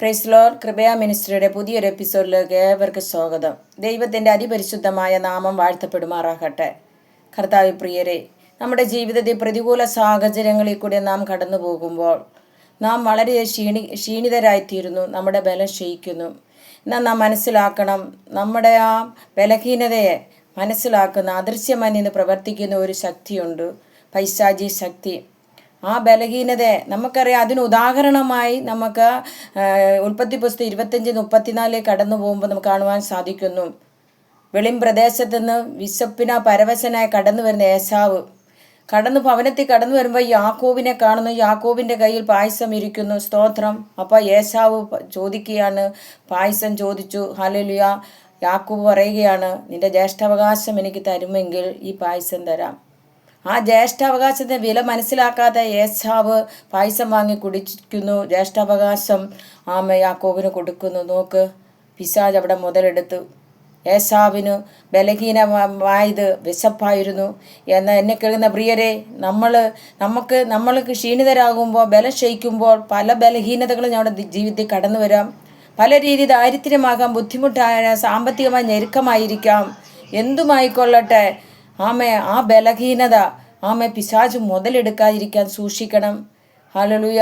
Price load കൃപയാ മിനിസ്റ്ററിയുടെ പുതിയൊരു എപ്പിസോഡിലേക്ക് ഏവർക്കും സ്വാഗതം. ദൈവത്തിന്റെ അതിപരിശുദ്ധമായ നാമം വാഴ്ത്തപ്പെടുമാറാകട്ടെ. കർത്താവ് പ്രിയരെ നമ്മുടെ ജീവിതത്തിൽ പ്രതികൂല സാഹചര്യങ്ങളിൽ കൂടി നാം കടന്നു പോകുമ്പോൾ നാം വളരെ ക്ഷീണി ക്ഷീണിതരായിത്തീരുന്നു. നമ്മുടെ ബലം ക്ഷയിക്കുന്നു. എന്നാൽ നാം മനസ്സിലാക്കണം നമ്മുടെ ആ ബലഹീനതയെ മനസ്സിലാക്കുന്ന അദൃശ്യമായി നിന്ന് പ്രവർത്തിക്കുന്ന ഒരു ശക്തിയുണ്ട്. പൈശാചി ശക്തി. ആ ബലഹീനതയെ നമുക്കറിയാം. അതിന് ഉദാഹരണമായി നമുക്ക് ഉൽപ്പത്തി പുസ്തകം ഇരുപത്തഞ്ച് മുപ്പത്തിനാലിലേക്ക് കടന്നു പോകുമ്പോൾ നമുക്ക് കാണുവാൻ സാധിക്കുന്നു. വെളിം പ്രദേശത്തു നിന്ന് വിശപ്പിന പരവശനായി കടന്നു വരുന്ന ഏശാവ് കടന്നു ഭവനത്തിൽ കടന്നു വരുമ്പോൾ യാക്കോബിനെ കാണുന്നു. യാക്കോബിന്റെ കയ്യിൽ പായസം ഇരിക്കുന്നു. സ്തോത്രം. അപ്പോൾ ഏശാവ് ചോദിക്കുകയാണ്. പായസം ചോദിച്ചു. ഹലലുയ യാക്കോബ് പറയുകയാണ് നിന്റെ ജ്യേഷ്ഠാവകാശം എനിക്ക് തരുമെങ്കിൽ ഈ പായസം തരാം. ആ ജ്യേഷ്ഠാവകാശത്തിന്റെ വില മനസ്സിലാക്കാതെ ഏശാവ് പായസം വാങ്ങി കുടിക്കുന്നു ജ്യേഷ്ഠാവകാശം ആമ യാക്കോബിന് കൊടുക്കുന്നു. നോക്ക് പിശാജ് അവിടെ മുതലെടുത്തു ഏശാവിന് ബലഹീനമായത് വിശപ്പായിരുന്നു. എന്ന എന്നെ കേൾക്കുന്ന പ്രിയരെ നമ്മൾ നമുക്ക് നമ്മൾക്ക് ക്ഷീണിതരാകുമ്പോൾ ബലം ക്ഷയിക്കുമ്പോൾ പല ബലഹീനതകളും ഞങ്ങളുടെ ജീവിതത്തിൽ കടന്നു വരാം. പല രീതി ദാരിദ്ര്യമാകാം ബുദ്ധിമുട്ടായ സാമ്പത്തികമായി ഞെരുക്കമായിരിക്കാം. എന്തുമായിക്കൊള്ളട്ടെ? ആമെ ആ ബലഹീനത ആമെ പിശാജ് മുതലെടുക്കാതിരിക്കാൻ സൂക്ഷിക്കണം. ഹലലുയ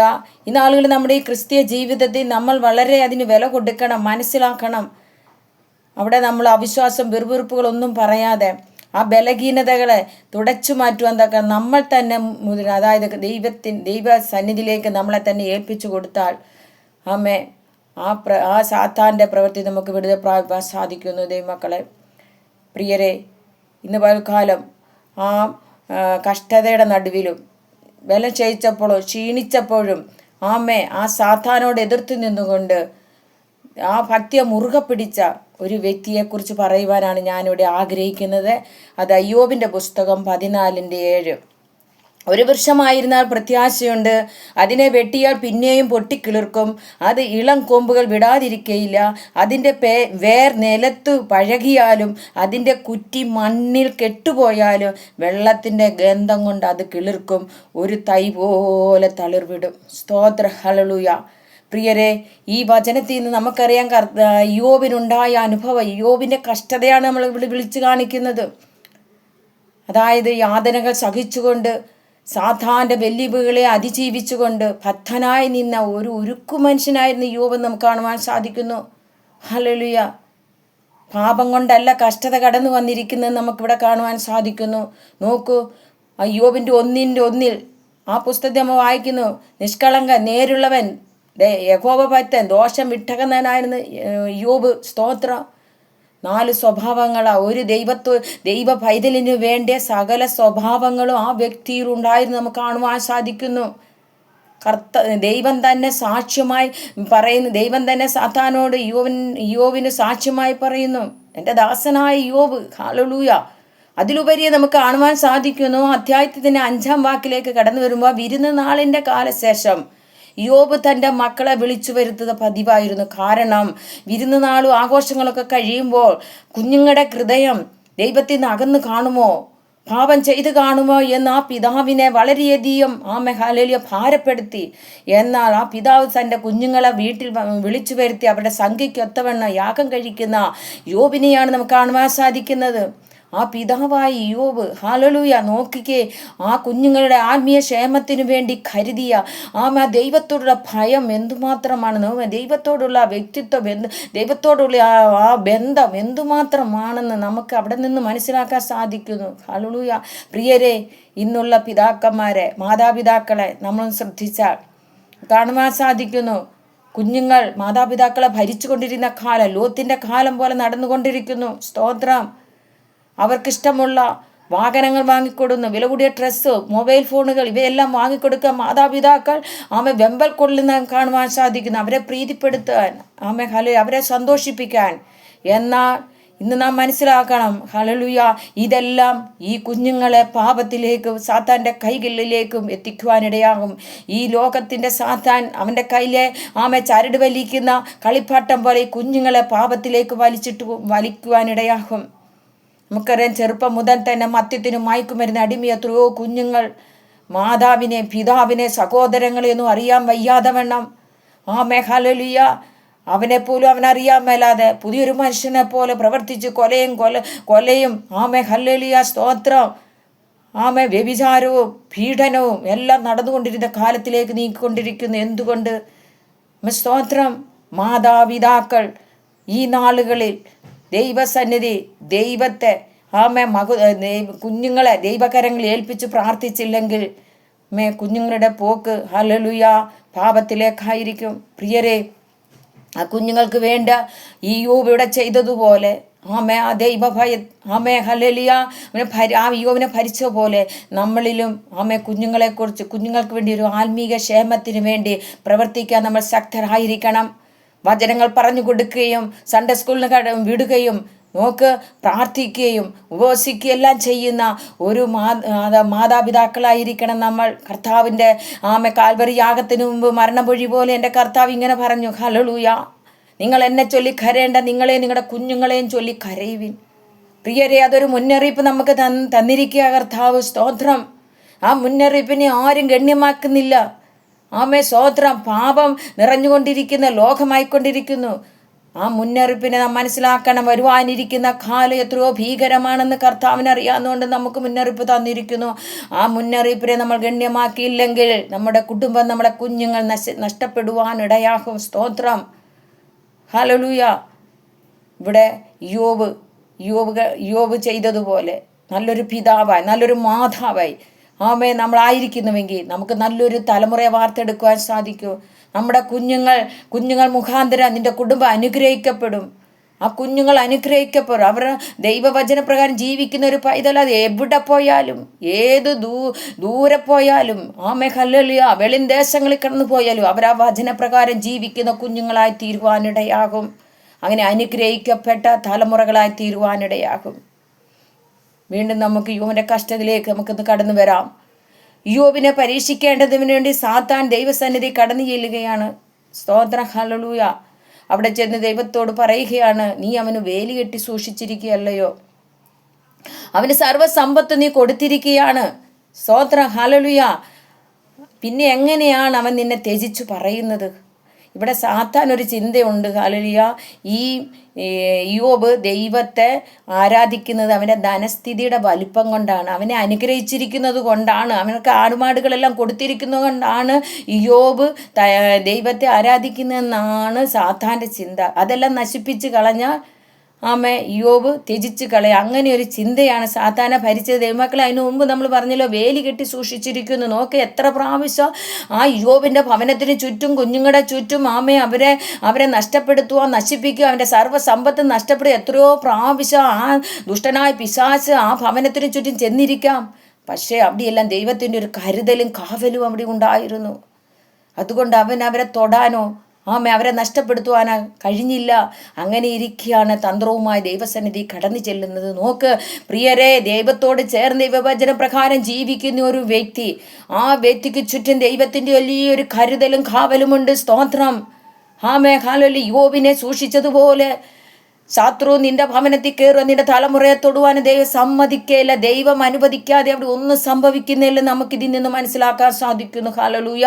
ഇന്ന് ആളുകൾ നമ്മുടെ ഈ ക്രിസ്തീയ ജീവിതത്തിൽ നമ്മൾ വളരെ അതിന് വില കൊടുക്കണം മനസ്സിലാക്കണം. അവിടെ നമ്മൾ അവിശ്വാസം വെറുവെറുപ്പുകളൊന്നും പറയാതെ ആ ബലഹീനതകളെ തുടച്ചു മാറ്റുവാൻ തക്ക നമ്മൾ തന്നെ മുതൽ അതായത് ദൈവത്തിൻ ദൈവ സന്നിധിയിലേക്ക് നമ്മളെ തന്നെ ഏൽപ്പിച്ചു കൊടുത്താൽ ആമേ ആ പ്ര ആ സാത്താന്റെ പ്രവൃത്തി നമുക്ക് വിടുതൽ പ്രാപിക്കാൻ സാധിക്കുന്നു ദൈവമക്കളെ. പ്രിയരെ ഇന്ന് പൽക്കാലം ആ കഷ്ടതയുടെ നടുവിലും ബലം ക്ഷയിച്ചപ്പോഴും ക്ഷീണിച്ചപ്പോഴും ആമേ ആ സാത്താനോട് എതിർത്ത് നിന്നുകൊണ്ട് ആ ഭക്തിയെ മുറുകെ പിടിച്ച ഒരു വ്യക്തിയെക്കുറിച്ച് പറയുവാനാണ് ഞാനിവിടെ ആഗ്രഹിക്കുന്നത്. അത് അയ്യോബിന്റെ പുസ്തകം പതിനാലിന്റെ ഏഴ്. ഒരു വൃക്ഷമായിരുന്നാൽ പ്രത്യാശയുണ്ട്. അതിനെ വെട്ടിയാൽ പിന്നെയും പൊട്ടിക്കിളിർക്കും. അത് ഇളം കൊമ്പുകൾ വിടാതിരിക്കയില്ല. അതിന്റെ പേ വേർ നിലത്തു പഴകിയാലും അതിന്റെ കുറ്റി മണ്ണിൽ കെട്ടുപോയാലും വെള്ളത്തിന്റെ ഗന്ധം കൊണ്ട് അത് കിളിർക്കും. ഒരു തൈ പോലെ തളിർവിടും. സ്തോത്ര. ഹളളുയ പ്രിയരെ ഈ വചനത്തിൽ നിന്ന് നമുക്കറിയാം യോബിനുണ്ടായ അനുഭവം. യോബിന്റെ കഷ്ടതയാണ് നമ്മൾ ഇവിടെ വിളിച്ചു കാണിക്കുന്നത്. അതായത് യാതനകൾ സഹിച്ചുകൊണ്ട് സാധാരണ വെല്ലുവിളികളെ അതിജീവിച്ചുകൊണ്ട് ഭക്തനായി നിന്ന ഒരു ഉരുക്കു മനുഷ്യനായിരുന്നു യോബ് നമുക്ക് കാണുവാൻ സാധിക്കുന്നു. ഹലലുയ പാപം കൊണ്ടല്ല കഷ്ടത കടന്നു വന്നിരിക്കുന്നത് നമുക്കിവിടെ കാണുവാൻ സാധിക്കുന്നു. നോക്കൂ യോബിന്റെ ഒന്നിന്റെ ഒന്നിൽ ആ പുസ്തകത്തെ നമ്മൾ വായിക്കുന്നു. നിഷ്കളങ്ക നേരുള്ളവൻ ദേ- യഹോവ ഭക്തൻ ദോഷം വിട്ടകന്നനായിരുന്നു യോബ്. സ്തോത്രം. നാല് സ്വഭാവങ്ങളാ. ഒരു ദൈവത്വ ദൈവ പൈതലിന് വേണ്ട സകല സ്വഭാവങ്ങളും ആ വ്യക്തിയിൽ ഉണ്ടായിരുന്നു നമുക്ക് കാണുവാൻ സാധിക്കുന്നു. കർത്ത ദൈവം തന്നെ സാക്ഷ്യമായി പറയുന്നു. ദൈവം തന്നെ സാത്താനോട് യോവിൻ യോവിന് സാക്ഷ്യമായി പറയുന്നു. എന്റെ ദാസനായ യോവ്. ഹാലലൂയ അതിലുപരി നമുക്ക് കാണുവാൻ സാധിക്കുന്നു. അധ്യായത്തിന്റെ അഞ്ചാം വാക്കിലേക്ക് കടന്നു വരുമ്പോൾ വിരുന്ന് നാളിന്റെ കാലശേഷം യോബ് തന്റെ മക്കളെ വിളിച്ചു വരുത്തുക പതിവായിരുന്നു. കാരണം വിരുന്ന് നാളും ആഘോഷങ്ങളൊക്കെ കഴിയുമ്പോൾ കുഞ്ഞുങ്ങളുടെ ഹൃദയം ദൈവത്തിൽ നിന്ന് അകന്ന് കാണുമോ? പാപം ചെയ്ത് കാണുമോ? എന്ന് ആ പിതാവിനെ വളരെയധികം ആ മെഹാലലിയ ഭാരപ്പെടുത്തി. എന്നാൽ ആ പിതാവ് തന്റെ കുഞ്ഞുങ്ങളെ വീട്ടിൽ വിളിച്ചു വരുത്തി അവരുടെ സംഖ്യയ്ക്ക് ഒത്തവണ്ണം യാഗം കഴിക്കുന്ന യോബിനെയാണ് നമുക്ക് കാണുവാൻ സാധിക്കുന്നത്. ആ പിതാവായ യോബ് ഹാലലൂയ നോക്കിക്കേ ആ കുഞ്ഞുങ്ങളുടെ ആത്മീയ ക്ഷേമത്തിനു വേണ്ടി കരുതിയ ആ ദൈവത്തോടുള്ള ഭയം എന്തുമാത്രമാണ്? നോ- ദൈവത്തോടുള്ള വ്യക്തിത്വം എന്ത് ദൈവത്തോടുള്ള ആ ബന്ധം എന്തുമാത്രമാണെന്ന് നമുക്ക് അവിടെ നിന്ന് മനസ്സിലാക്കാൻ സാധിക്കുന്നു. ഹാലലൂയ പ്രിയരെ ഇന്നുള്ള പിതാക്കന്മാരെ മാതാപിതാക്കളെ നമ്മൾ ശ്രദ്ധിച്ചാൽ കാണുവാൻ സാധിക്കുന്നു. കുഞ്ഞുങ്ങൾ മാതാപിതാക്കളെ ഭരിച്ചുകൊണ്ടിരുന്ന കാലം ലോത്തിന്റെ കാലം പോലെ നടന്നുകൊണ്ടിരിക്കുന്നു. സ്തോത്രം. അവർക്കിഷ്ടമുള്ള വാഹനങ്ങൾ വാങ്ങിക്കൊടുന്നു വില കൂടിയ ഡ്രസ്സ് മൊബൈൽ ഫോണുകൾ ഇവയെല്ലാം വാങ്ങിക്കൊടുക്കാൻ മാതാപിതാക്കൾ ആമെ വെമ്പൽ കൊള്ളുന്ന കാണുവാൻ സാധിക്കുന്നു. അവരെ പ്രീതിപ്പെടുത്താൻ ആമെ ഹലോ അവരെ സന്തോഷിപ്പിക്കാൻ. എന്നാൽ ഇന്ന് നാം മനസ്സിലാക്കണം ഹലലുയ ഇതെല്ലാം ഈ കുഞ്ഞുങ്ങളെ പാപത്തിലേക്കും സാത്താന്റെ കൈകളിലേക്കും എത്തിക്കുവാനിടയാകും. ഈ ലോകത്തിന്റെ സാത്താൻ അവന്റെ കയ്യിലെ ആമെ ചരട് വലിക്കുന്ന കളിപ്പാട്ടം പോലെ കുഞ്ഞുങ്ങളെ പാപത്തിലേക്ക് വലിച്ചിട്ട് വലിക്കുവാനിടയാകും. നമുക്കറിയാം ചെറുപ്പം മുതൽ തന്നെ മദ്യത്തിനും മയക്കുമരുന്ന് അടിമ എത്രയോ കുഞ്ഞുങ്ങൾ. മാതാവിനെ പിതാവിനെ സഹോദരങ്ങളെയൊന്നും അറിയാൻ വയ്യാതെ വേണം ആ മേഘാലലിയ അവനെപ്പോലും അവനറിയാൻ മേലാതെ പുതിയൊരു മനുഷ്യനെ പോലെ പ്രവർത്തിച്ച് കൊലയും കൊല കൊലയും. ആമേ ഹല്ലലിയ സ്തോത്രം. ആമേ വ്യഭിചാരവും പീഡനവും എല്ലാം നടന്നുകൊണ്ടിരുന്ന കാലത്തിലേക്ക് നീക്കിക്കൊണ്ടിരിക്കുന്നു എന്തുകൊണ്ട്? സ്തോത്രം. മാതാപിതാക്കൾ ഈ നാളുകളിൽ ദൈവസന്നിധി ദൈവത്തെ ആമേ മകു കുഞ്ഞുങ്ങളെ ദൈവകരങ്ങളിൽ ഏൽപ്പിച്ച് പ്രാർത്ഥിച്ചില്ലെങ്കിൽ മേ കുഞ്ഞുങ്ങളുടെ പോക്ക് ഹലലുയ പാപത്തിലേക്കായിരിക്കും. പ്രിയരെ ആ കുഞ്ഞുങ്ങൾക്ക് വേണ്ട ഈ യോബ് ഇവിടെ ചെയ്തതുപോലെ ആമേ ആ ദൈവഭയ ആമേ ഹലലിയ അവനെ ഭരി ആ യോവിനെ ഭരിച്ച പോലെ നമ്മളിലും ആമേ കുഞ്ഞുങ്ങളെക്കുറിച്ച് കുഞ്ഞുങ്ങൾക്ക് വേണ്ടി ഒരു ആത്മീക ക്ഷേമത്തിന് വേണ്ടി പ്രവർത്തിക്കാൻ നമ്മൾ ശക്തരായിരിക്കണം. വചനങ്ങൾ പറഞ്ഞു കൊടുക്കുകയും സൺഡേ സ്കൂളിന് വിടുകയും നോക്ക് പ്രാർത്ഥിക്കുകയും ഉപവസിക്കുകയും എല്ലാം ചെയ്യുന്ന ഒരു മാതാ മാതാപിതാക്കളായിരിക്കണം നമ്മൾ. കർത്താവിന്റെ ആമെ കാൽവറി യാഗത്തിന് മുമ്പ് മരണമൊഴി പോലെ എന്റെ കർത്താവ് ഇങ്ങനെ പറഞ്ഞു ഹലളൂയ നിങ്ങൾ എന്നെ ചൊല്ലി കരയേണ്ട നിങ്ങളെ നിങ്ങളുടെ കുഞ്ഞുങ്ങളെയും ചൊല്ലി കരയുവിൻ. പ്രിയരെ അതൊരു മുന്നറിയിപ്പ് നമുക്ക് തന്നിരിക്കുക കർത്താവ്. സ്തോത്രം. ആ മുന്നറിയിപ്പിനെ ആരും ഗണ്യമാക്കുന്നില്ല. ആമേ സ്വോത്രം പാപം നിറഞ്ഞുകൊണ്ടിരിക്കുന്ന ലോകമായിക്കൊണ്ടിരിക്കുന്നു. ആ മുന്നറിയിപ്പിനെ നാം മനസ്സിലാക്കണം. വരുവാനിരിക്കുന്ന കാലം എത്രയോ ഭീകരമാണെന്ന് കർത്താവിന് അറിയാവുന്നതുകൊണ്ട് നമുക്ക് മുന്നറിയിപ്പ് തന്നിരിക്കുന്നു. ആ മുന്നറിയിപ്പിനെ നമ്മൾ ഗണ്യമാക്കിയില്ലെങ്കിൽ നമ്മുടെ കുടുംബം നമ്മുടെ കുഞ്ഞുങ്ങൾ നശ നഷ്ടപ്പെടുവാൻ ഇടയാകും സ്തോത്രം. ഹലലൂയ ഇവിടെ യോബ് യോബ് യോബ് ചെയ്തതുപോലെ നല്ലൊരു പിതാവായി നല്ലൊരു മാതാവായി. ആമേ നമ്മളായിരിക്കുന്നുവെങ്കിൽ നമുക്ക് നല്ലൊരു തലമുറയെ വാർത്തെടുക്കുവാൻ സാധിക്കൂ. നമ്മുടെ കുഞ്ഞുങ്ങൾ കുഞ്ഞുങ്ങൾ മുഖാന്തരം നിന്റെ കുടുംബം അനുഗ്രഹിക്കപ്പെടും. ആ കുഞ്ഞുങ്ങൾ അനുഗ്രഹിക്കപ്പെടും. അവർ ദൈവവചനപ്രകാരം ജീവിക്കുന്ന ഒരു പൈതൽ അത് എവിടെ പോയാലും ഏത് ദൂ ദൂരെ പോയാലും ആമേ വെളിൻ ദേശങ്ങളിൽ കടന്നു പോയാലും അവർ ആ വചനപ്രകാരം ജീവിക്കുന്ന കുഞ്ഞുങ്ങളായി തീരുവാനിടയാകും. അങ്ങനെ അനുഗ്രഹിക്കപ്പെട്ട തലമുറകളായി തീരുവാനിടയാകും. വീണ്ടും നമുക്ക് യുവന്റെ കഷ്ടത്തിലേക്ക് നമുക്കൊന്ന് കടന്നു വരാം. യോബിനെ പരീക്ഷിക്കേണ്ടതിന് വേണ്ടി സാത്താൻ ദൈവസന്നിധി കടന്നു ചെല്ലുകയാണ്. സ്തോത്ര ഹലലൂയ അവിടെ ചെന്ന് ദൈവത്തോട് പറയുകയാണ് നീ അവന് വേലി കെട്ടി സൂക്ഷിച്ചിരിക്കുകയല്ലയോ? അവന് സർവസമ്പത്ത് നീ കൊടുത്തിരിക്കുകയാണ്. സ്തോത്ര ഹലലുയ പിന്നെ എങ്ങനെയാണ് അവൻ നിന്നെ ത്യജിച്ചു പറയുന്നത്? ഇവിടെ സാത്താൻ ഒരു ചിന്തയുണ്ട് ഹാലലിയ ഈ യോബ് ദൈവത്തെ ആരാധിക്കുന്നത് അവന്റെ ധനസ്ഥിതിയുടെ വലിപ്പം കൊണ്ടാണ് അവനെ അനുഗ്രഹിച്ചിരിക്കുന്നത് കൊണ്ടാണ് അവനൊക്കെ ആടുമാടുകളെല്ലാം കൊടുത്തിരിക്കുന്നത് കൊണ്ടാണ് യോബ് ദൈവത്തെ ആരാധിക്കുന്നതെന്നാണ് സാത്താന്റെ ചിന്ത. അതെല്ലാം നശിപ്പിച്ച് കളഞ്ഞാൽ ആമേ യോബ് ത്യജിച്ച് കളയ. അങ്ങനെ ഒരു ചിന്തയാണ് സാത്താന ഭരിച്ചത്. ദൈവമക്കളെ അതിനു മുമ്പ് നമ്മൾ പറഞ്ഞല്ലോ വേലി കെട്ടി സൂക്ഷിച്ചിരിക്കുന്നു. നോക്ക് എത്ര പ്രാവശ്യം ആ യോബിന്റെ ഭവനത്തിന് ചുറ്റും കുഞ്ഞുങ്ങളുടെ ചുറ്റും ആമേ അവരെ അവരെ നഷ്ടപ്പെടുത്തുക നശിപ്പിക്കുക അവന്റെ സർവസമ്പത്ത് നഷ്ടപ്പെടുക എത്രയോ പ്രാവശ്യം ആ ദുഷ്ടനായ പിശാച്ച് ആ ഭവനത്തിന് ചുറ്റും ചെന്നിരിക്കാം. പക്ഷേ അവിടെയെല്ലാം ദൈവത്തിന്റെ ഒരു കരുതലും കാവലും അവിടെ ഉണ്ടായിരുന്നു. അതുകൊണ്ട് അവൻ അവരെ തൊടാനോ ആമേ അവരെ നഷ്ടപ്പെടുത്തുവാൻ കഴിഞ്ഞില്ല. അങ്ങനെ ഇരിക്കുകയാണ് തന്ത്രവുമായി ദൈവസന്നിധി കടന്നു ചെല്ലുന്നത്. നോക്ക് പ്രിയരെ ദൈവത്തോട് ചേർന്ന് വിഭജന പ്രകാരം ജീവിക്കുന്ന ഒരു വ്യക്തി ആ വ്യക്തിക്ക് ചുറ്റും ദൈവത്തിന്റെ വലിയൊരു കരുതലും കാവലുമുണ്ട്. സ്തോത്രം. ആമേ ഹാലലി യോബിനെ സൂക്ഷിച്ചതുപോലെ. ശത്രു നിന്റെ ഭവനത്തിൽ കയറുക നിന്റെ തലമുറയെ തൊടുവാൻ ദൈവം സമ്മതിക്കേല. ദൈവം അനുവദിക്കാതെ അവിടെ ഒന്നും സംഭവിക്കുന്നില്ല നമുക്കിതിൽ നിന്ന് മനസ്സിലാക്കാൻ സാധിക്കുന്നു. ഹാലലൂയ.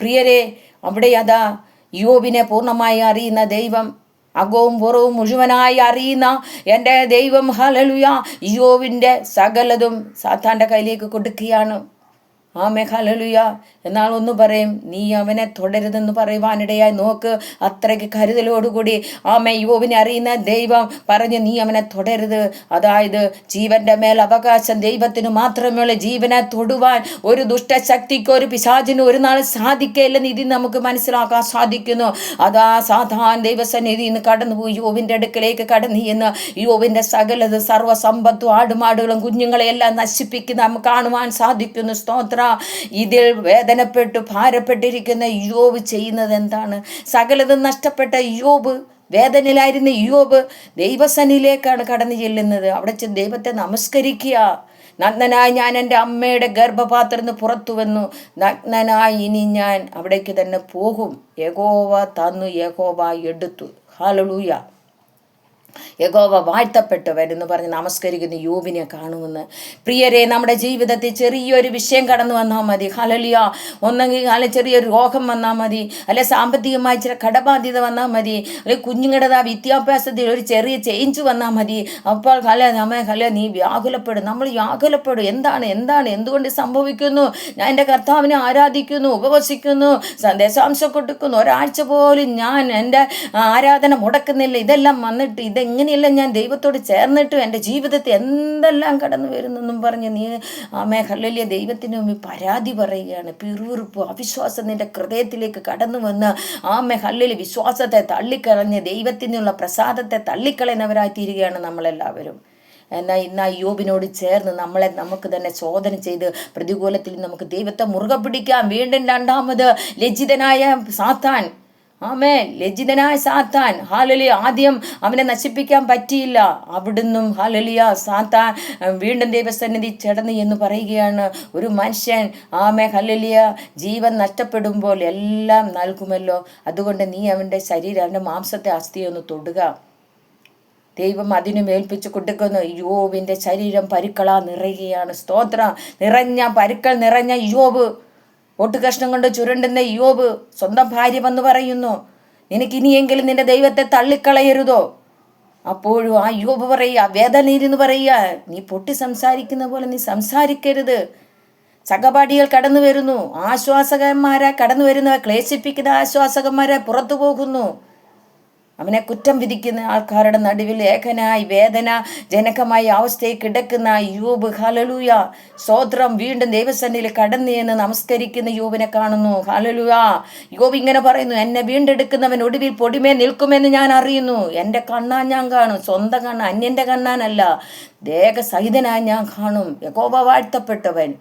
പ്രിയരെ അവിടെ അതാ യോബിനെ പൂർണമായി അറിയുന്ന ദൈവം. അകവും പുറവും മുഴുവനായി അറിയുന്ന എന്റെ ദൈവം ഹലലുയ യോവിന്റെ സകലതും സാത്താന്റെ കയ്യിലേക്ക് കൊടുക്കുകയാണ്. ആമേ ഹലലുയ എന്നാൽ ഒന്ന് പറയും നീ അവനെ തുടരുതെന്ന് പറയുവാനിടയായി. നോക്ക് അത്രയ്ക്ക് കരുതലോടുകൂടി ആമേ യോവിനെ അറിയുന്ന ദൈവം പറഞ്ഞു നീ അവനെ തുടരുത്. അതായത് ജീവന്റെ മേൽ അവകാശം ദൈവത്തിന് മാത്രമേ ജീവനെ തൊടുവാൻ ഒരു ദുഷ്ടശക്തിക്ക് ഒരു പിശാചിന് ഒരു നാൾ സാധിക്കില്ലെന്ന് ഇതിൽ നമുക്ക് മനസ്സിലാക്കാൻ സാധിക്കുന്നു. അതാ സാധാരണ ദൈവസന്നിധി ഇന്ന് കടന്നുപോയി യോവിന്റെ അടുക്കലേക്ക് കടന്നു എന്ന് യോവിന്റെ സകലത് സർവസമ്പത്തും ആടുമാടുകളും കുഞ്ഞുങ്ങളെയെല്ലാം നശിപ്പിക്കുന്ന നമുക്ക് കാണുവാൻ സാധിക്കുന്നു. സ്തോത്ര. ഇതിൽ വേദനപ്പെട്ടു ഭാരപ്പെട്ടിരിക്കുന്ന യോബ് ചെയ്യുന്നത് എന്താണ്? സകലതും നഷ്ടപ്പെട്ട യോബ് വേദനയിലായിരുന്ന യോബ് ദൈവസനിലേക്കാണ് കടന്നു ചെല്ലുന്നത്. അവിടെ ചെന്ന് ദൈവത്തെ നമസ്കരിക്കുക. നഗ്നനായി ഞാൻ എന്റെ അമ്മയുടെ ഗർഭപാത്രന്ന് പുറത്തു വന്നു. നഗ്നനായി ഇനി ഞാൻ അവിടേക്ക് തന്നെ പോകും. യഹോവ തന്നു യഗോവ എടുത്തു. ഹാലലൂയ യഗോവ വാഴ്ത്തപ്പെട്ടവൻ എന്ന് പറഞ്ഞ് നമസ്കരിക്കുന്ന യോബിനെ കാണുമെന്ന്. പ്രിയരെ നമ്മുടെ ജീവിതത്തിൽ ചെറിയൊരു വിഷയം കടന്നു വന്നാൽ മതി. ഹലലിയ ഒന്നെങ്കിൽ അല്ലെ ചെറിയൊരു രോഗം വന്നാൽ മതി. അല്ലെ സാമ്പത്തികമായി ചില കടബാധ്യത വന്നാൽ മതി. അല്ലെ കുഞ്ഞുങ്ങളുടെ വിദ്യാഭ്യാസത്തിൽ ഒരു ചെറിയ ചേഞ്ച് വന്നാൽ മതി. അപ്പോൾ ഹല നമ്മെ ഹല നീ വ്യാകുലപ്പെടും. നമ്മൾ വ്യാകുലപ്പെടും. എന്താണ് എന്താണ് എന്തുകൊണ്ട് സംഭവിക്കുന്നു? ഞാൻ എന്റെ കർത്താവിനെ ആരാധിക്കുന്നു ഉപവസിക്കുന്നു സന്ദേശാംശം കൊടുക്കുന്നു. ഒരാഴ്ച പോലും ഞാൻ എന്റെ ആരാധന മുടക്കുന്നില്ല. ഇതെല്ലാം വന്നിട്ട് ഇതെങ്ങനെയല്ല ഞാൻ ദൈവത്തോട് ചേർന്നിട്ടും എന്റെ ജീവിതത്തിൽ എന്തെല്ലാം കടന്നു വരുന്നെന്നും പറഞ്ഞ് നീ ആമേ ഹല്ലലിയ ദൈവത്തിന് മുമ്പിൽ പരാതി പറയുകയാണ്. പിറുവിറുപ്പ് അവിശ്വാസം നിന്റെ ഹൃദയത്തിലേക്ക് കടന്നു വന്ന് ആമേ ഹല്ലലി വിശ്വാസത്തെ തള്ളിക്കളഞ്ഞ് ദൈവത്തിനുള്ള പ്രസാദത്തെ തള്ളിക്കളയുന്നവരായി തീരുകയാണ് നമ്മളെല്ലാവരും. എന്നാൽ ഇന്ന് ആ യോബിനോട് ചേർന്ന് നമ്മളെ നമുക്ക് തന്നെ ചോദന ചെയ്ത് പ്രതികൂലത്തിൽ നമുക്ക് ദൈവത്തെ മുറുകെ പിടിക്കാം. വീണ്ടും രണ്ടാമത് ലജ്ജിതനായ സാത്താൻ ആമേ ലജ്ജിതനായ സാത്താൻ ഹാലലി ആദ്യം അവനെ നശിപ്പിക്കാൻ പറ്റിയില്ല. അവിടുന്നും ഹാലലിയ സാത്താൻ വീണ്ടും ദൈവസന്നിധി ചടന്ന് എന്ന് പറയുകയാണ് ഒരു മനുഷ്യൻ. ആമേ ഹലലിയ ജീവൻ നഷ്ടപ്പെടുമ്പോൾ എല്ലാം നൽകുമല്ലോ. അതുകൊണ്ട് നീ അവന്റെ ശരീരം അവന്റെ മാംസത്തെ അസ്ഥിയൊന്ന് തൊടുക. ദൈവം അതിനു മേൽപ്പിച്ച് കൊടുക്കുന്നു. യോബിന്റെ ശരീരം പരുക്കളാ നിറയുകയാണ്. സ്തോത്രം. നിറഞ്ഞ പരുക്കൾ നിറഞ്ഞ യോബ്. ഒട്ടുകഷ്ണം കൊണ്ട് ചുരുണ്ടുന്ന യോബ് സ്വന്തം ഭാര്യ വന്ന് പറയുന്നു നിനക്കിനിയെങ്കിലും നിന്റെ ദൈവത്തെ തള്ളിക്കളയരുതോ? അപ്പോഴും ആ യോബ് പറയുക വേദനയിരുന്ന് പറയുക നീ പൊട്ടി സംസാരിക്കുന്ന പോലെ നീ സംസാരിക്കരുത്. സഹപാഠികൾ കടന്നു വരുന്നു ആശ്വാസകന്മാരെ കടന്നു വരുന്നവർ ക്ലേശിപ്പിക്കുന്ന ആശ്വാസകന്മാരെ പുറത്തു പോകുന്നു. അവനെ കുറ്റം വിധിക്കുന്ന ആൾക്കാരുടെ നടുവിൽ ഏകനായി വേദന ജനകമായ അവസ്ഥയിൽ കിടക്കുന്ന യൂബ് ഹലലൂയ സ്വോത്രം വീണ്ടും ദൈവസന്നിധിയിൽ കടന്നു എന്ന് നമസ്കരിക്കുന്ന യൂബിനെ കാണുന്നു. ഹലലുയ യോബ് ഇങ്ങനെ പറയുന്നു എന്നെ വീണ്ടെടുക്കുന്നവൻ ഒടുവിൽ പൊടിമേ നിൽക്കുമെന്ന് ഞാൻ അറിയുന്നു. എന്റെ കണ്ണാൻ ഞാൻ കാണും. സ്വന്തം കണ്ണ അന്യന്റെ കണ്ണാനല്ല. ദേഹസഹിതനായി ഞാൻ കാണും. യകോബ വാഴ്ത്തപ്പെട്ടവൻ.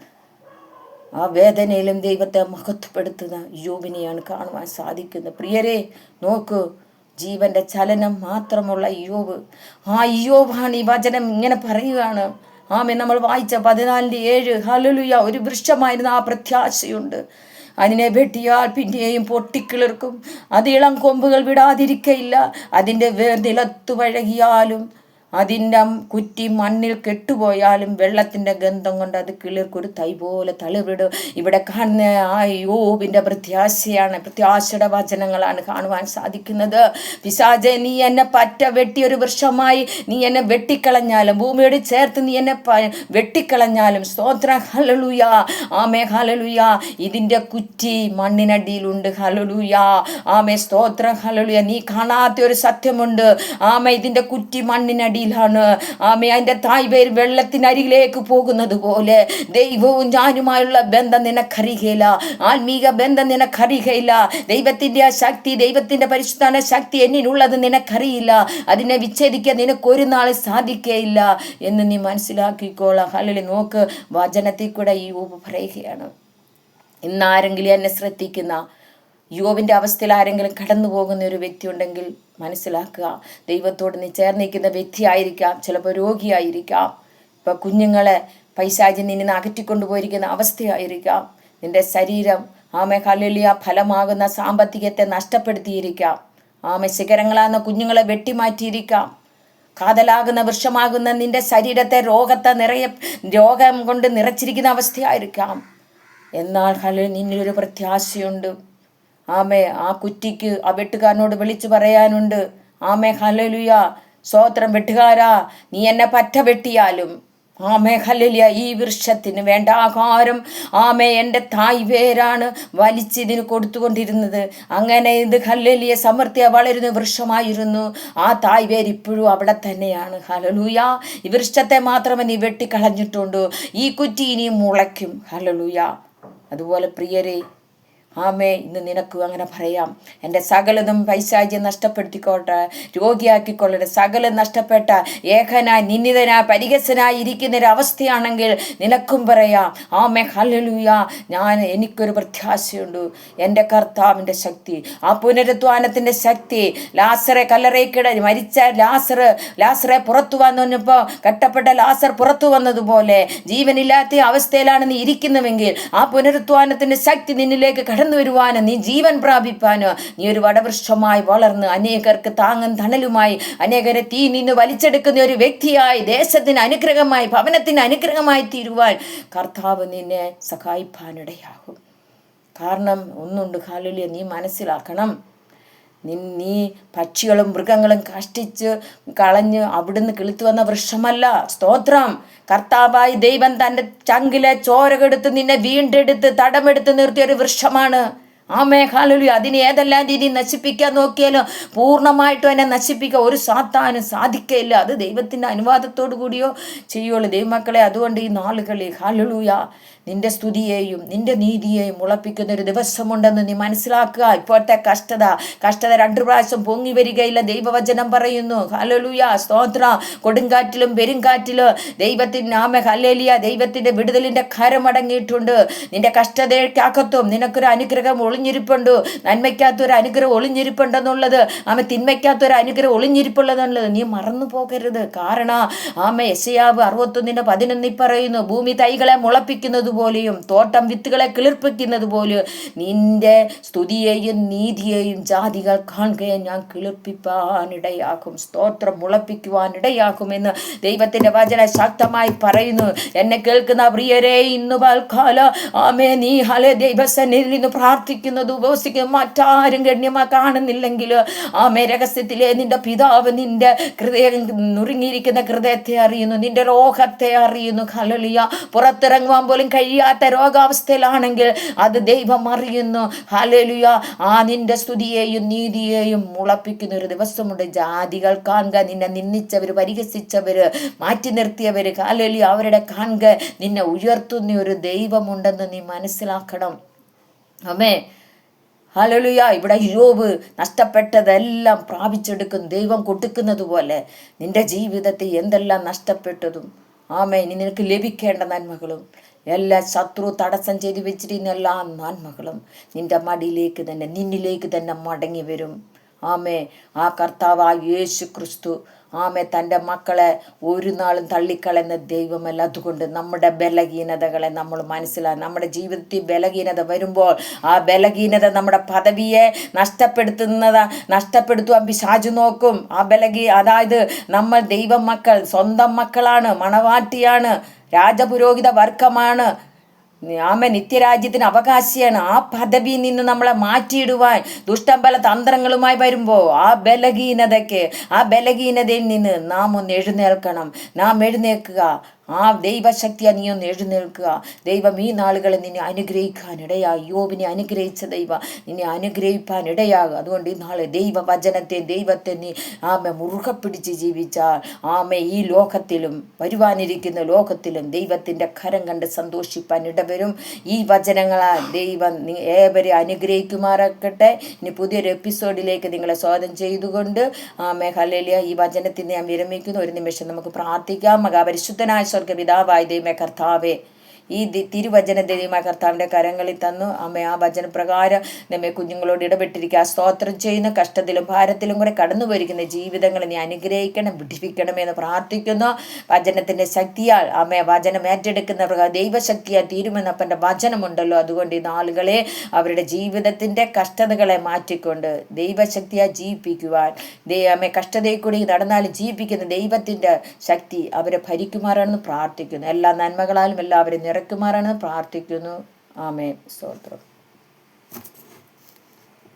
ആ വേദനയിലും ദൈവത്തെ മഹത്വപ്പെടുത്തുന്ന യോബിനെയാണ് കാണുവാൻ സാധിക്കുന്നത്. പ്രിയരെ നോക്കൂ. ജീവന്റെ ചലനം മാത്രമുള്ള യോബ് ആ യോബാണ് ഈ വചനം ഇങ്ങനെ പറയുകയാണ്. ആമേ നമ്മൾ വായിച്ച പതിനാലിന്റെ ഏഴ്. ഹലലുയ ഒരു വൃക്ഷമായിരുന്ന ആ പ്രത്യാശയുണ്ട്. അതിനെ വെട്ടിയാൽ പിന്നെയും പൊട്ടിക്കിളിർക്കും. അത് ഇളം കൊമ്പുകൾ വിടാതിരിക്കയില്ല. അതിന്റെ വേർ നിലത്തു വഴകിയാലും അതിന്റെ കുറ്റി മണ്ണിൽ കെട്ടുപോയാലും വെള്ളത്തിന്റെ ഗന്ധം കൊണ്ട് അത് കിളിർക്കൊരു തൈ പോലെ തളിവിടും ഇവിടെ കാണുന്ന ആ യോബിന്റെ പ്രത്യാശയാണ് പ്രത്യാശയുടെ വചനങ്ങളാണ് കാണുവാൻ സാധിക്കുന്നത്. പിശാജ നീ എന്നെ പറ്റ വെട്ടി ഒരു വൃക്ഷമായി നീ എന്നെ വെട്ടിക്കളഞ്ഞാലും ഭൂമിയോട് ചേർത്ത് നീ എന്നെ വെട്ടിക്കളഞ്ഞാലും സ്തോത്ര ഹലലുയ ആമേ ഹലലുയ ഇതിന്റെ കുറ്റി മണ്ണിനടിയിലുണ്ട് ഹലലുയ ആമേ സ്തോത്ര ഹലലുയ നീ കാണാത്ത ഒരു സത്യമുണ്ട്. ആമേ ഇതിന്റെ കുറ്റി മണ്ണിനടി അടിയിലാണ് ആമേ അതിന്റെ തായ് പേര് വെള്ളത്തിനരികിലേക്ക് പോകുന്നത് പോലെ ദൈവവും ഞാനുമായുള്ള ബന്ധം നിനക്കറിയുകയില്ല ആത്മീക ബന്ധം നിനക്കറിയുകയില്ല ദൈവത്തിന്റെ ആ ശക്തി ദൈവത്തിന്റെ പരിശുദ്ധാന ശക്തി എന്നിനുള്ളത് നിനക്കറിയില്ല. അതിനെ വിച്ഛേദിക്കാൻ നിനക്ക് ഒരു നാൾ സാധിക്കുകയില്ല എന്ന് നീ മനസ്സിലാക്കിക്കോളാം. ഹലി നോക്ക് വചനത്തിൽ കൂടെ ഈ ഉപ പറയുകയാണ്. ഇന്നാരെങ്കിലും എന്നെ ശ്രദ്ധിക്കുന്ന യുവവിന്റെ അവസ്ഥയിൽ ആരെങ്കിലും കടന്നു പോകുന്ന ഒരു വ്യക്തി ഉണ്ടെങ്കിൽ മനസ്സിലാക്കുക. ദൈവത്തോട് നീ ചേർന്നിരിക്കുന്ന വ്യക്തിയായിരിക്കാം ചിലപ്പോൾ രോഗിയായിരിക്കാം. ഇപ്പം കുഞ്ഞുങ്ങളെ പൈശാചി നിന്നെ അകറ്റിക്കൊണ്ടുപോയിരിക്കുന്ന അവസ്ഥയായിരിക്കാം. നിന്റെ ശരീരം ആമെ കല്ലിയ ഫലമാകുന്ന സാമ്പത്തികത്തെ നഷ്ടപ്പെടുത്തിയിരിക്കാം. ആമെ ശിഖരങ്ങളാകുന്ന കുഞ്ഞുങ്ങളെ വെട്ടിമാറ്റിയിരിക്കാം. കാതലാകുന്ന വൃക്ഷമാകുന്ന നിന്റെ ശരീരത്തെ രോഗത്തെ നിറയെ രോഗം കൊണ്ട് നിറച്ചിരിക്കുന്ന അവസ്ഥയായിരിക്കാം. എന്നാൽ ഹലോ നിന്നിലൊരു പ്രത്യാശയുണ്ട്. ആമേ ആ കുറ്റിക്ക് ആ വെട്ടുകാരനോട് വിളിച്ചു പറയാനുണ്ട്. ആമേ ഹലലുയ സ്വോത്രം വെട്ടുകാരാ നീ എന്നെ പറ്റ വെട്ടിയാലും. ആമേ ഹല്ലിയ ഈ വൃക്ഷത്തിന് വേണ്ട ആഹാരം. ആമേ എന്റെ തായ് വേരാണ് വലിച്ചിതിന് കൊടുത്തുകൊണ്ടിരുന്നത്. അങ്ങനെ ഇത് ഹല്ലലിയ സമൃദ്ധിയ വളരുന്ന വൃക്ഷമായിരുന്നു. ആ തായ് വേര് ഇപ്പോഴും അവിടെ തന്നെയാണ്. ഹലലൂയ ഈ വൃക്ഷത്തെ മാത്രമേ നീ വെട്ടിക്കളഞ്ഞിട്ടുണ്ടോ? ഈ കുറ്റി ഇനി മുളയ്ക്കും. ഹലലൂയ അതുപോലെ പ്രിയരെ ആമേ ഇന്ന് നിനക്ക് അങ്ങനെ പറയാം. എന്റെ സകലതും പൈശാചി നഷ്ടപ്പെടുത്തിക്കോട്ടെ. രോഗിയാക്കിക്കൊള്ളട്ടെ. സകലം നഷ്ടപ്പെട്ട ഏകനായി നിന്നിതനായി പരിഹസനായി ഇരിക്കുന്ന ഒരു അവസ്ഥയാണെങ്കിൽ നിനക്കും പറയാം. ആമേ ഹലലൂയ ഞാൻ എനിക്കൊരു പ്രത്യാശയുണ്ട്. എന്റെ കർത്താവിന്റെ ശക്തി ആ പുനരുദ്ധാനത്തിന്റെ ശക്തി. ലാസറെ കല്ലറയ്ക്കിട മരിച്ച ലാസർ ലാസറെ പുറത്തു വന്നപ്പോൾ കട്ടപ്പെട്ട ലാസർ പുറത്തു വന്നതുപോലെ ജീവനില്ലാത്ത അവസ്ഥയിലാണ് നീ ഇരിക്കുന്നുവെങ്കിൽ ആ പുനരുദ്ധാനത്തിന്റെ ശക്തി നിന്നിലേക്ക് കട പരന്നു വരുവാനും നീ ജീവൻ പ്രാപിപ്പാനോ നീ ഒരു വടവൃക്ഷമായി വളർന്ന് അനേകർക്ക് താങ്ങും തണലുമായി അനേകരെ തീ നിന്ന് വലിച്ചെടുക്കുന്ന ഒരു വ്യക്തിയായി ദേശത്തിന് അനുഗ്രഹമായി ഭവനത്തിന് അനുഗ്രഹമായി തീരുവാൻ കർത്താവ് നിന്നെ സഹായിപ്പാനിടയാകും. കാരണം ഒന്നുണ്ട് കാലുലിയ നീ മനസ്സിലാക്കണം. നി പക്ഷികളും മൃഗങ്ങളും കഷ്ടിച്ച് കളഞ്ഞ് അവിടുന്ന് കിളിത്തു വന്ന വൃക്ഷമല്ല. സ്തോത്രം. കർത്താവായി ദൈവം തന്റെ ചങ്കിലെ ചോരകെടുത്ത് നിന്നെ വീണ്ടെടുത്ത് തടമെടുത്ത് നിർത്തിയ ഒരു വൃക്ഷമാണ്. ആ മേഘാലുലി അതിനെ ഏതെല്ലാം രീതി നശിപ്പിക്കാൻ നോക്കിയാലും പൂർണമായിട്ടും എന്നെ നശിപ്പിക്കാൻ ഒരു സാത്താനും സാധിക്കയില്ല. അത് ദൈവത്തിന്റെ അനുവാദത്തോടു കൂടിയോ ചെയ്യുള്ളൂ ദൈവമക്കളെ അതുകൊണ്ട് ഈ നാളുകളിൽ ഹാലലൂയ നിന്റെ സ്തുതിയെയും നിന്റെ നീതിയെയും മുളപ്പിക്കുന്ന ഒരു ദിവസമുണ്ടെന്ന് നീ മനസ്സിലാക്കുക. ഇപ്പോഴത്തെ കഷ്ടത കഷ്ടത രണ്ടു പ്രാവശ്യം പൊങ്ങി വരികയില്ല. ദൈവവചനം പറയുന്നു. ഹലലുയ സ്തോത്ര. കൊടുങ്കാറ്റിലും പെരുങ്കാറ്റിലും ദൈവത്തിന്റെ ആമ ഹലേലിയ ദൈവത്തിന്റെ വിടുതലിന്റെ കരമടങ്ങിയിട്ടുണ്ട് നിന്റെ കഷ്ടതയ്ക്കകത്തും നിനക്കൊരു അനുഗ്രഹം ഒളിഞ്ഞിരിപ്പുണ്ട്. നന്മയ്ക്കകത്തൊരു അനുഗ്രഹം ഒളിഞ്ഞിരിപ്പുണ്ടെന്നുള്ളത് ആമ തിന്മയ്ക്കകത്തൊരു അനുഗ്രഹം ഒളിഞ്ഞിരിപ്പുള്ളതെന്നുള്ളത് നീ മറന്നു പോകരുത്. കാരണം ആമ യശയാവ് അറുപത്തൊന്നിന്റെ പതിനൊന്നിൽ പറയുന്നു ഭൂമി തൈകളെ മുളപ്പിക്കുന്നത് പോലെയും തോട്ടം വിത്തുകളെ കിളിർപ്പിക്കുന്നത് പോലെയും നിന്റെ സ്തുതിയെയും നീതിയെയും ജാതികൾ കാണുകയെ ഞാൻ കിളിർപ്പിപ്പാനിടയാക്കും സ്തോത്രം മുളപ്പിക്കുവാനിടയാക്കുമെന്ന് ദൈവത്തിന്റെ വചന ശക്തമായി പറയുന്നു. എന്നെ കേൾക്കുന്ന പ്രിയരെ ഇന്ന് പാൽക്കാല. ആമേ നീ ഹല ദൈവസന്നിധിയിൽ നിന്ന് പ്രാർത്ഥിക്കുന്നത് ഉപസിക്കും മറ്റാരും ഗണ്യമായി കാണുന്നില്ലെങ്കിൽ ആമേ രഹസ്യത്തിലെ നിന്റെ പിതാവ് നിന്റെ ഹൃദയം നുറുങ്ങിയിരിക്കുന്ന ഹൃദയത്തെ അറിയുന്നു. നിന്റെ രോഗത്തെ അറിയുന്നു. ഹലളിയ പുറത്തിറങ്ങുവാൻ പോലും കഴിയാത്ത രോഗാവസ്ഥയിലാണെങ്കിൽ അത് ദൈവം അറിയുന്നു. ഹലലുയ ആ നിന്റെ സ്തുതിയെയും നീതിയെയും മുളപ്പിക്കുന്ന ഒരു ദിവസമുണ്ട്. ജാതികൾ കാണുക. നിന്നെ നിന്ദിച്ചവർ പരിഹസിച്ചവർ മാറ്റി നിർത്തിയവർ ഹലലുയ അവരുടെ കാണുക. നിന്നെ ഉയർത്തുന്ന ഒരു ദൈവമുണ്ടെന്ന് നീ മനസ്സിലാക്കണം. അമേ ഹലലുയ ഇവിടെ യോബ് നഷ്ടപ്പെട്ടതെല്ലാം പ്രാപിച്ചെടുക്കും. ദൈവം കൊടുക്കുന്നത് പോലെ നിന്റെ ജീവിതത്തിൽ എന്തെല്ലാം നഷ്ടപ്പെട്ടതും. ആമേ ഇനി നിനക്ക് ലഭിക്കേണ്ട നന്മകളും എല്ലാ ശത്രു തടസ്സം ചെയ്തു വെച്ചിരുന്ന എല്ലാ നന്മകളും നിന്റെ മടിയിലേക്ക് തന്നെ നിന്നിലേക്ക് തന്നെ മടങ്ങി വരും. ആമേ ആ കർത്താവായ യേശു ക്രിസ്തു ആമേ തന്റെ മക്കളെ ഒരു നാളും തള്ളിക്കളയുന്ന ദൈവമല്ല. അതുകൊണ്ട് നമ്മുടെ ബലഹീനതകളെ നമ്മൾ മനസ്സിലാക്കും നമ്മുടെ ജീവിതത്തിൽ ബലഹീനത വരുമ്പോൾ ആ ബലഹീനത നമ്മുടെ പദവിയെ നഷ്ടപ്പെടുത്തുന്നത് നഷ്ടപ്പെടുത്തുവാൻ പിശാചു നോക്കും. ആ ബലഹീ അതായത് നമ്മൾ ദൈവം മക്കൾ സ്വന്തം മക്കളാണ് മണവാട്ടിയാണ് രാജപുരോഹിത വർഗമാണ്. ആമ നിത്യരാജ്യത്തിന് അവകാശിയാണ്. ആ പദവിയിൽ നിന്ന് നമ്മളെ മാറ്റിയിടുവാൻ ദുഷ്ടം പല തന്ത്രങ്ങളുമായി വരുമ്പോൾ ആ ബലഹീനതയ്ക്ക് ആ ബലഹീനതയിൽ നിന്ന് നാം ഒന്ന് എഴുന്നേൽക്കണം. നാം എഴുന്നേൽക്കുക. ആ ദൈവശക്തി നീ ഒന്ന് എഴുന്നേൽക്കുക. ദൈവം ഈ നാളുകളെ നിന്നെ അനുഗ്രഹിക്കാൻ ഇടയാ യോബിനെ അനുഗ്രഹിച്ച ദൈവ നിന്നെ അനുഗ്രഹിക്കാൻ ഇടയാകും. അതുകൊണ്ട് ഈ നാളെ ദൈവവചനത്തെ ദൈവത്തെ നീ ആമ മുറുകെ പിടിച്ച് ജീവിച്ചാൽ ആമ ഈ ലോകത്തിലും വരുവാനിരിക്കുന്ന ലോകത്തിലും ദൈവത്തിന്റെ കരം കണ്ട് സന്തോഷിപ്പാൻ ഇടവരും. ഈ വചനങ്ങളാൽ ദൈവം ഏവരെ അനുഗ്രഹിക്കുമാറാക്കട്ടെ ഇനി പുതിയൊരു എപ്പിസോഡിലേക്ക് നിങ്ങളെ സ്വാഗതം ചെയ്തുകൊണ്ട് ആമേ ഹലേലിയ ഈ വചനത്തിൽ ഞാൻ വിരമിക്കുന്നു. ഒരു നിമിഷം നമുക്ക് പ്രാർത്ഥിക്കാം. മകാപരിശുദ്ധനായ സ്വർഗപിതാവായ ദൈവമേ കർത്താവേ ഈ തിരുവചന ദൈവമായ കർത്താവിന്റെ കരങ്ങളിൽ തന്നു. അമ്മ ആ വചനപ്രകാരം നമ്മെ കുഞ്ഞുങ്ങളോട് ഇടപെട്ടിരിക്കുക. സ്തോത്രം ചെയ്യുന്ന കഷ്ടത്തിലും ഭാരത്തിലും കൂടെ കടന്നു പോയിരിക്കുന്ന ജീവിതങ്ങളെ നീ അനുഗ്രഹിക്കണം വിടിപ്പിക്കണമെന്ന് പ്രാർത്ഥിക്കുന്നു. വചനത്തിന്റെ ശക്തിയാൽ അമ്മ വചനം ഏറ്റെടുക്കുന്ന ദൈവശക്തിയാൽ തീരുമെന്ന് അപ്പന്റെ വചനമുണ്ടല്ലോ. അതുകൊണ്ട് ഈ നാളുകളെ അവരുടെ ജീവിതത്തിന്റെ കഷ്ടതകളെ മാറ്റിക്കൊണ്ട് ദൈവശക്തിയാൽ ജീവിപ്പിക്കുവാൻ അമ്മ കഷ്ടതയിൽ കൂടി നടന്നാലും ജീവിപ്പിക്കുന്ന ദൈവത്തിന്റെ ശക്തി അവരെ ഭരിക്കുമാറാണെന്ന് പ്രാർത്ഥിക്കുന്നു. എല്ലാ നന്മകളാലും എല്ലാവരും നിറ പ്രാർത്ഥിക്കുന്നു. ആമേ സ്തോത്രം.